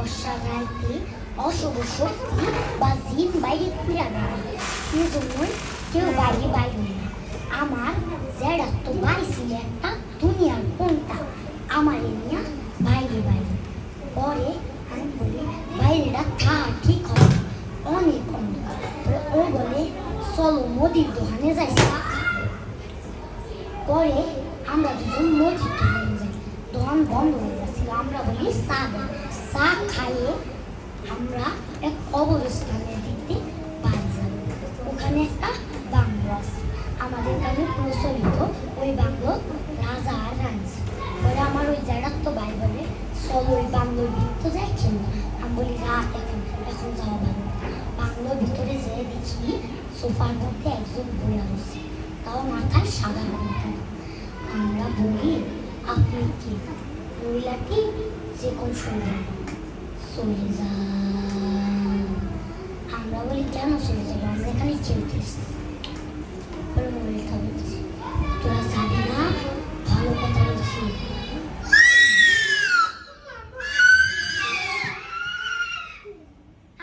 রাইতে অশুভ বা জিন বাইরে ফিরা দেয় এই কেউ বাইরে বাইরে না। আমার জেডা তো বাড়ি ছিল একটা দুনিয়ার কোনটা? আমার এরিয়া বাইরে বাইরে। পরে আমি বলি, বাইরেটা থা, ঠিক হবে। অনেক অন্ধকার। ও বলে, চলো মোদির দোকানে যাই। পরে আমরা দুজন মোদির দোকানে যাই। দোকান বন্ধ হয়ে যাচ্ছিল আমরা বলি দাও চা খাইয়ে আমরা এক কবরস্থানের বাড়ি যাব ওখানে একটা বাংলো আমাদের গ্রামে প্রচলিত ওই বাংলো রাজা আর রানী। পরে আমার ওই জায়গার তো ভাই বলে, চলো ওই বাংলোর ভিতরে যাই খেলব আমি বলি রাত এখন এখন যাওয়া ভালো বাংলোর ভিতরে যেয়ে দেখি সোফার মধ্যে একজন বই আছে তাও মাথায় সাদা আমরা বলি, আপনি কি? মহিলাটি যে কোন সুন্দর চলে যান। আমরা বলি, কেন চলে যাব? আমরা এখানে খেলতে এসেছি। মহিলাটা বলে